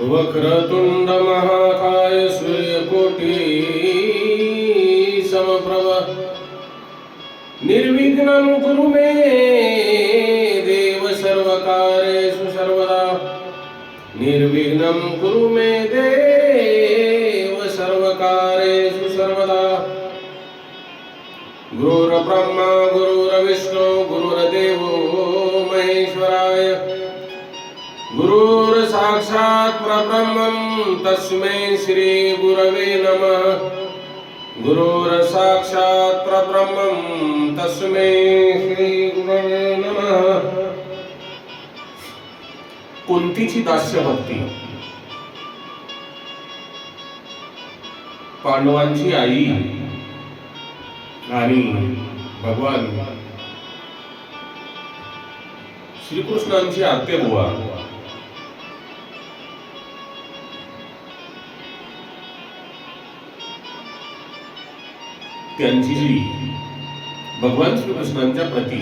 वक्रतुण्ड महाकाय सूर्यकोटी समप्रभ निर्विघ्नं कुरु मे देव सर्वकारेषु सर्वदा। निर्विघ्नं कुरु मे देव सर्वकारेषु सर्वदा। गुरुर्ब्रह्मा गुरुरविष्णु गुरुरदेवो महेश्वराय। गुरुर्साक्षात् परब्रह्मं तस्मै श्री गुरवे नमः। गुरुर्साक्षात् परब्रह्मं तस्मै श्री गुरवे नमः। कुंतीची दास्य भक्ती? पांडवांची आई आणि भगवान। श्रीकृष्णांची आत्तेबुवा त्यांची जी भगवान श्रीकृष्णांच्या प्रती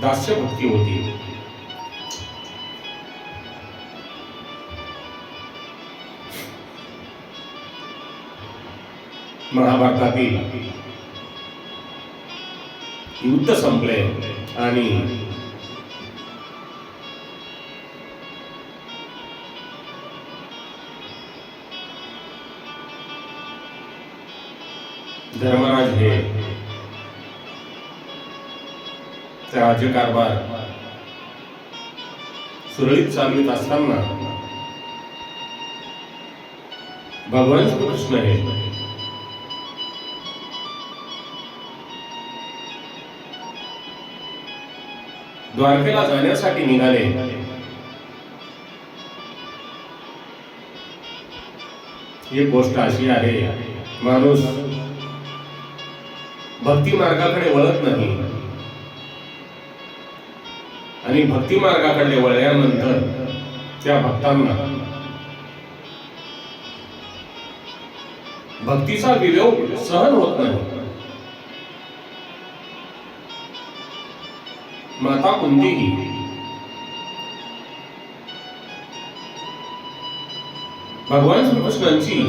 दास्य भक्ती होती. महाभारतातील युद्ध संपले आणि धर्मराज हे. राज्यकारभार सुरळीत चालवित असताना भगवान श्रीकृष्ण हे द्वारकेला जाण्यासाठी निघाले. ही गोष्ट अशी आहे माणूस भक्ती मार्गाकडे वळत नाही. आणि भक्ती मार्गाकडे वळल्यानंतर त्या भक्तांना भक्तीचा वियोग सहन होत नाही. माता कुंतीही भगवान श्रीकृष्णांची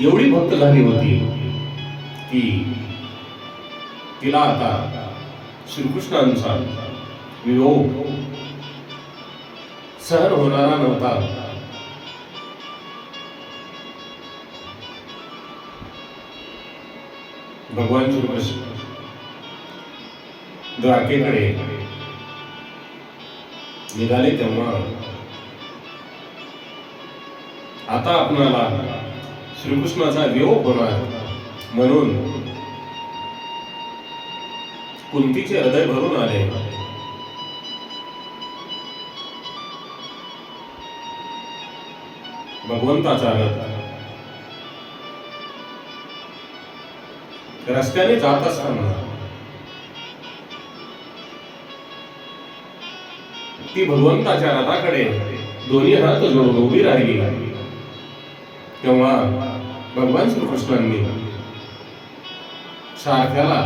एवढी भक्त झाली होती. की तिला आता श्रीकृष्णांचा वियोग सहन होणारा नव्हता. भगवान श्रीकृष्ण द्वारकेकडे निघाले तेव्हा आता आपणाला श्रीकृष्णाचा वियोग होणार. म्हणून कुंतीचे हृदय भरून आले. भगवंताचा रथ. रस्त्याने जात असताना ती भगवंताच्या रथाकडे दोन्ही हात जोडून उभी राहिली. तेव्हा भगवान श्रीकृष्णांनी सारख्याला.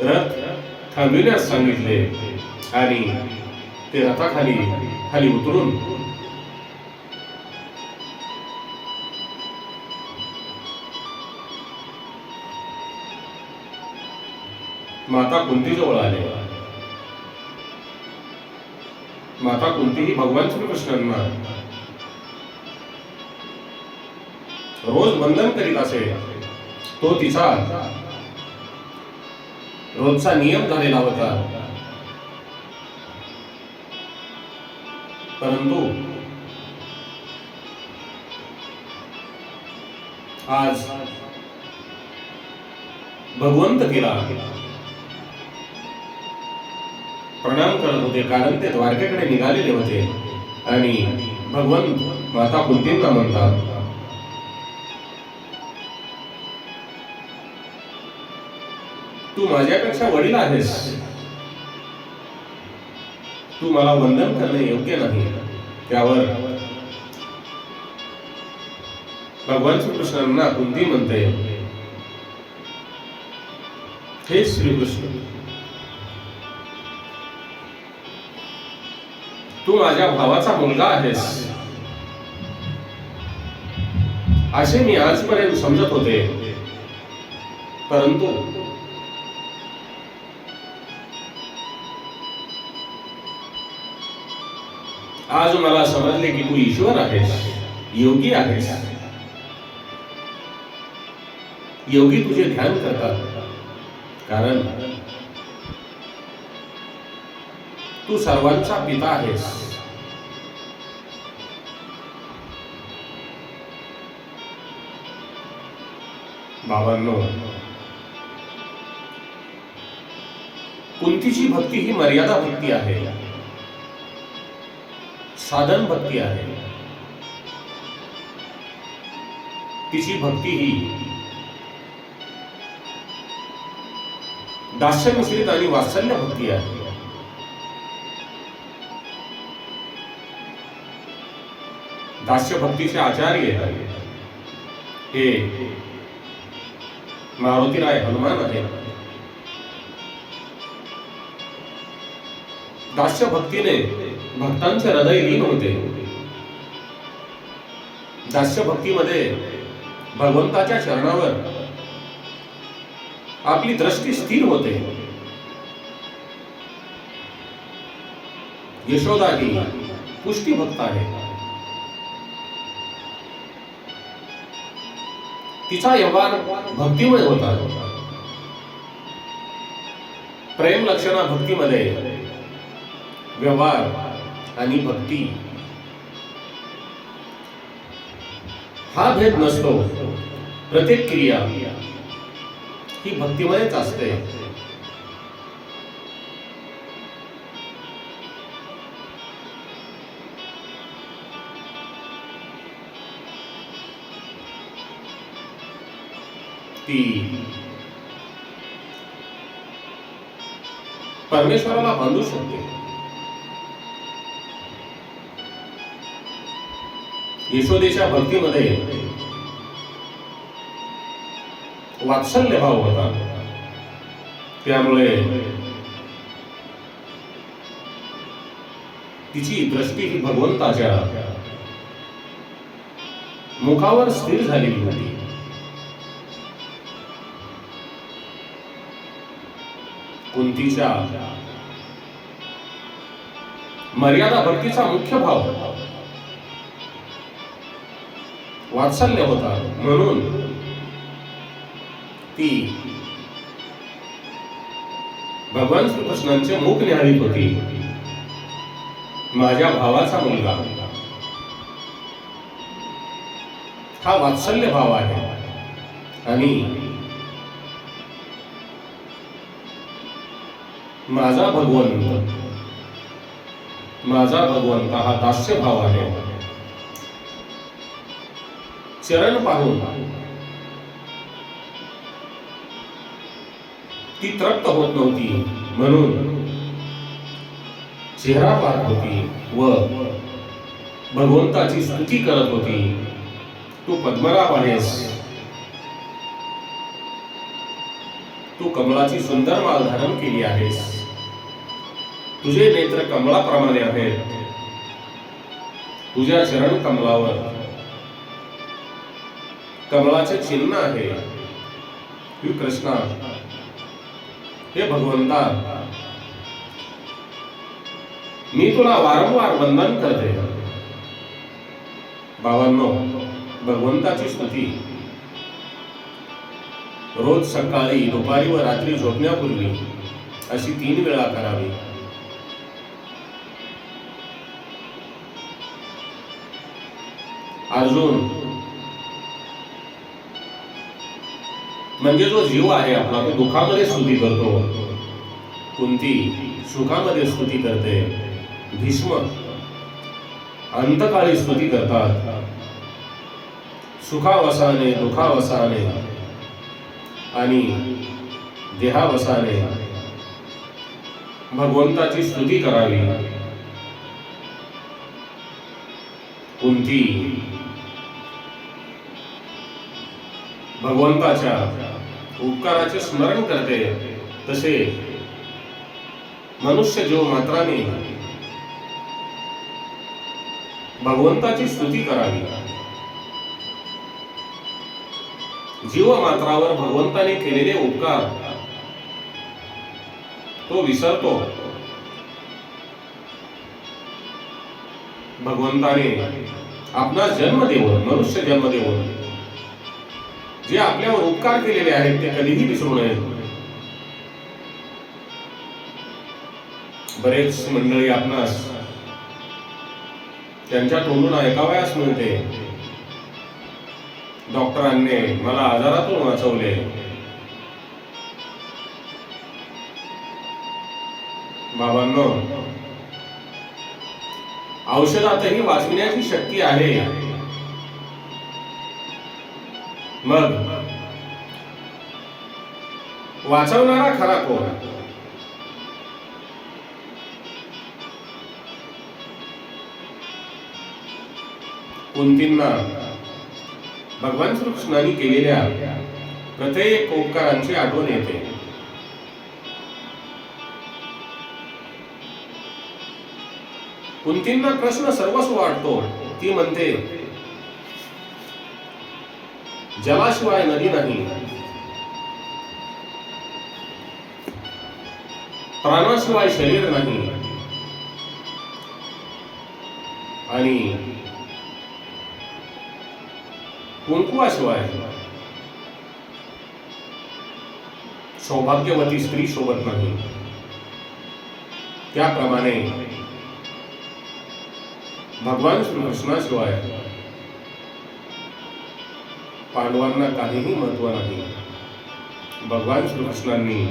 रथ थांबविण्यास सांगितले. आणि ते रथाखाली खाली उतरून माता कुंतीजवळ आले. माता कुंती ही भगवान श्रीकृष्णांना रोज वंदन करीत असे. तो तिचा रोजचा नियम झालेला होता. परंतु आज भगवंत तिला प्रणाम करत होते कारण ते द्वारकेकडे निघालेले होते. आणि भगवंत माता कुंतींना म्हणतात तू माझ्यापेक्षा वडील आहेस. तू मला वंदन करणे योग्य नाही. त्यावर भगवान श्रीकृष्णांना कुंती म्हणते. हे श्रीकृष्ण तू माझ्या भावाचा मुलगा आहेस. असे मी आजपर्यंत समजत होते. परंतु आज मला समजले की तू ईश्वर आहेस. योगी आहेस. योगी तुझे ध्यान करतात. कारण तू सर्वांचा पिता आहेस. बाबांनो कुंतीची भक्ती ही मर्यादा भक्ती आहे. साधन भक्ती आहे. तिची भक्ती ही दास्य मिश्रित आणि वात्सल्य भक्ती आहे. दास्य भक्तीचे आचार्य हे मारुतीराय हनुमान आहेत. दास्य भक्तीने भक्तांचे हृदय लीन होते. दास्य भक्तीमध्ये भगवंताच्या चरणावर आपली दृष्टी स्थिर होते. यशोदा ही पुष्टी भक्त आहे. तिचा व्यवहार भक्तिमय होता. प्रेम लक्षणा भक्तीमध्ये व्यवहार आणि भक्ती. हा भेद नसतो. प्रत्येक क्रिया ही भक्तिमयच असते. ती. परमेश्वराला बांधू शकते. यशोदेच्या भक्तीमध्ये वात्सल्य भाव होता. त्यामुळे तिची दृष्टी ही भगवंताच्या मुखावर स्थिर झालेली होती. कुंतीच्या मर्यादा भक्तीचा मुख्य भाव वात्सल्य होता. म्हणून ती भगवान श्रीकृष्णांचे मुख निहाळीत होती. माझ्या भावाचा मुलगा. हा वात्सल्य भाव आहे. आणि माझा भगवंत माझा भगवंत हा दास्य भाव आहे. चरण पाहून ती तृप्त होत नव्हती. म्हणून चेहरा पाहत होती व भगवंताची स्तुती करत होती. तू पद्मनाभ आहेस. तू कमळाची सुंदर माळ धारण केली आहेस. तुझे नेत्र कमळाप्रमाणे आहेत. तुझ्या चरण कमलावर कमळाचे चिन्ह आहे. हे कृष्णा. हे भगवंता मी तुला वारंवार वंदन करते. बाबांनो भगवंताची स्तुती. रोज सकाळी दुपारी व रात्री झोपण्यापूर्वी अशी तीन वेळा करावी. अर्जुन म्हणजे जो जीव आहे आपला तो दुःखामध्ये स्तुती करतो. कुंती सुखामध्ये स्तुती करते. भीष्म अंतकाळी स्तुती करतात. सुखावसाने दुखावसाने आणि देहावसाने भगवंताची स्तुती करावी. कुंती भगवंताच्या उपकाराचे स्मरण करते. तसे मनुष्य जीव मात्राने भगवंताची स्तुती करावी. जीव मात्रावर भगवंताने केलेले उपकार तो विसरतो. भगवंताने आपला जन्म देऊन मनुष्य जन्म देऊन जे आपल्यावर उपकार केलेले आहेत ते कधीही विसरू नये. बरेच मंडळी आपणास त्यांच्या तोंडून ऐकावयास मिळते. डॉक्टरांनी मला आजारातून वाचवले. बाबांनो औषधातही वाचविण्याची शक्ती आहे. मग? वाचवणारा खरा कोण? कुंतींना भगवान श्रीकृष्णाने केलेल्या प्रत्येक उपकारांची आठवण येते. कुंतींना कृष्ण सर्वस्व वाटतो. ती म्हणते जलाशिवाय नदी नाही. प्राणाशिवाय शरीर नाही. आणि कुंकुवाशिवाय सौभाग्यवती स्त्री सोबत नाही. त्याप्रमाणे भगवान श्रीकृष्णाशिवाय पांडवांना काहीही महत्त्व नाही. भगवान श्रीकृष्णांनी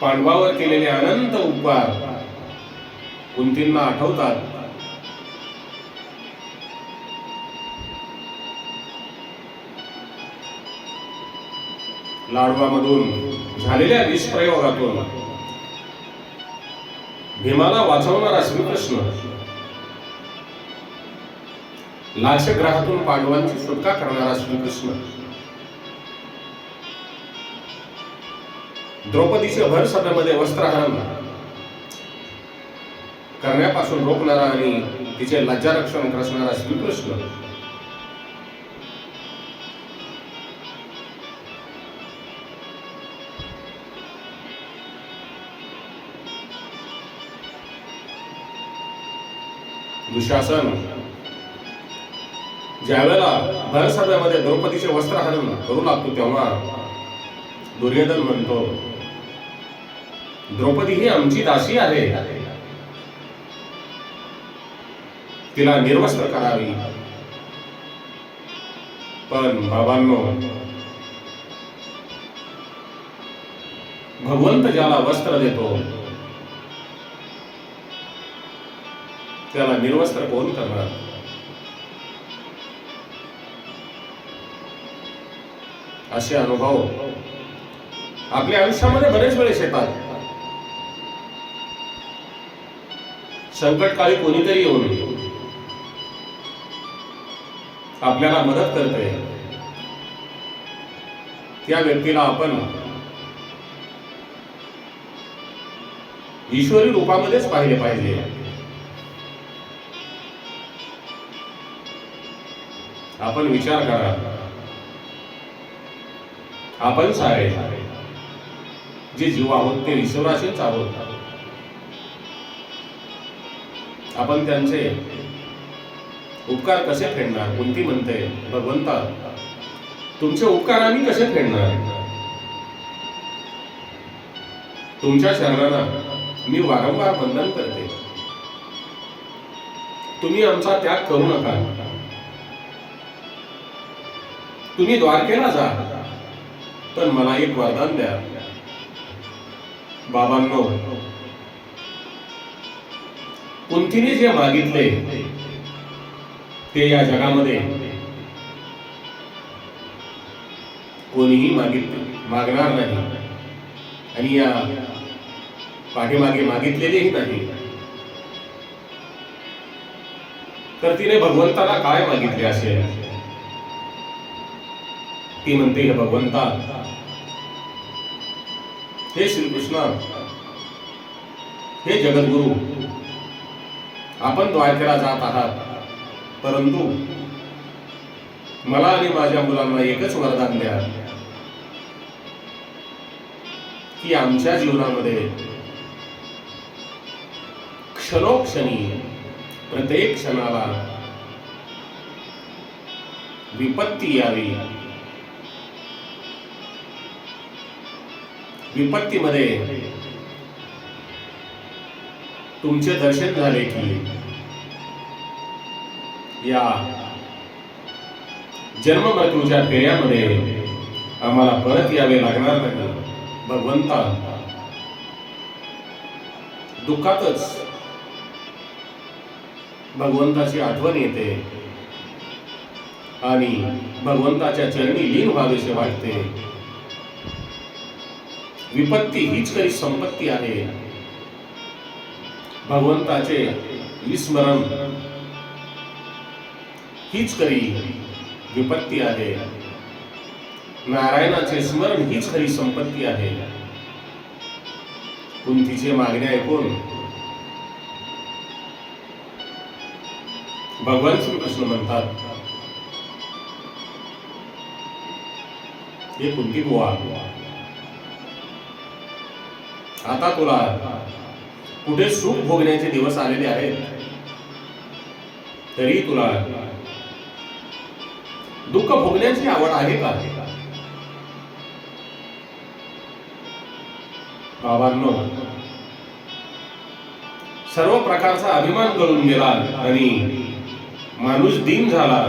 पांडवावर केलेले अनंत उपकार कुंतींना आठवतात. लाडवामधून झालेल्या विषप्रयोगातून भीमाला वाचवणारा श्रीकृष्ण नाशग्रहातून पांडवांची सुटका करणारा श्रीकृष्ण. द्रौपदीचे भर सभेमध्ये वस्त्रहरण करण्यापासून रोखणारा आणि तिचे लज्जारक्षण करणारा श्रीकृष्ण. दुशासन ज्यावेळेला भरसभेमध्ये द्रौपदीचे वस्त्र हरण करू लागतो तेव्हा दुर्योधन म्हणतो द्रौपदी ही आमची दासी आहे. तिला निर्वस्त्र करावी. पण बाबांनो भगवंत ज्याला वस्त्र देतो त्याला निर्वस्त्र कोण करणार? असे अनुभव. आपल्या आयुष्यामध्ये बरेच वेळेस येतात. संकटकाळी कोणीतरी येऊन आपल्याला मदत करते. त्या व्यक्तीला आपण ईश्वरी रूपामध्येच पाहिले पाहिजे. आपण विचार करा. आपण सारे. जे जीव आहोत ते ईश्वराशीच आहोत. आपण त्यांचे उपकार कसे फेडणार? कोणती म्हणते? भगवंता तुमचे उपकार आम्ही कसे फेडणार? तुमच्या शरणाला मी वारंवार वंदन करते. तुम्ही आमचा त्याग करू नका. तुम्ही द्वारकेला जा. पण मला एक वरदान द्या. बाबांनो कुंतीने जे मागितले ते या जगामध्ये कोणीही मागितले मागणार नाही. आणि या पाठीमागे मागितलेलेही नाही. तर तिने भगवंताला काय मागितले असेल? ती म्हणते हे भगवंता हे श्रीकृष्ण हे जगद्गुरु आपण द्वारकेला जात आहात परंतु मला आणि माझ्या मुलांना एकच वरदान द्या की आमच्या जीवनामध्ये क्षणोक्षणी प्रत्येक क्षणाला विपत्ती यावी. विपत्तीमध्ये. तुमचे दर्शन झाले की या जन्म मृत्यूच्या फेऱ्यामध्ये आम्हाला परत यावे लागणार नाही. भगवंता दुःखातच भगवंताची आठवण येते आणि भगवंताच्या चरणी लीन व्हावेसे वाटते. विपत्ती हीच खरी संपत्ती आहे. भगवंताचे विस्मरण हीच खरी विपत्ती आहे. नारायणाचे स्मरण हीच खरी संपत्ती आहे. कुंतीचे मागणे ऐकून भगवान श्रीकृष्ण म्हणतात हे कुंती बुवा आता तुला कुठे सुख भोगण्याचे दिवस आलेले आहेत? तरी तुला दुःख भोगण्याची आवड आहे का? बाबांनो सर्व प्रकारचा अभिमान करून गेला आणि माणूस दिन झाला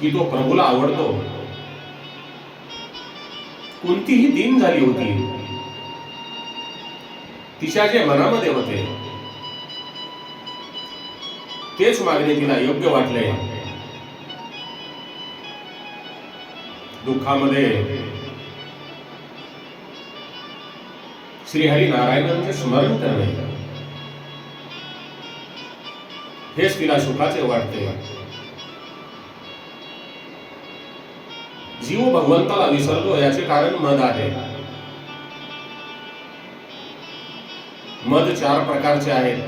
की तो प्रभूला आवडतो. कोणतीही दिन झाली होती. तिच्या जे मनामध्ये होते तेच मागणे तिला योग्य वाटले. दुःखामध्ये श्रीहरी नारायणांचे स्मरण करणे. हेच तिला सुखाचे वाटते. जीव भगवंताला विसरतो याचे कारण मध आहे. मध चार प्रकारचे आहेत.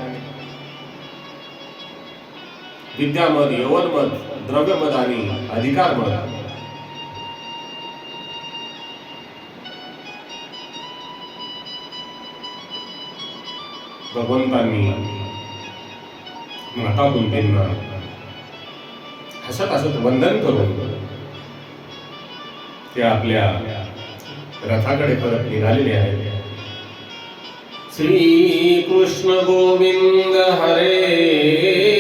विद्यामद यवनमद द्रव्यमद आणि अधिकार मध. भगवंतांनी माता कुंतींना हसत हसत वंदन करून ते आपल्या रथाकडे परत निघालेले आहेत. श्री कृष्ण गोविंद हरे।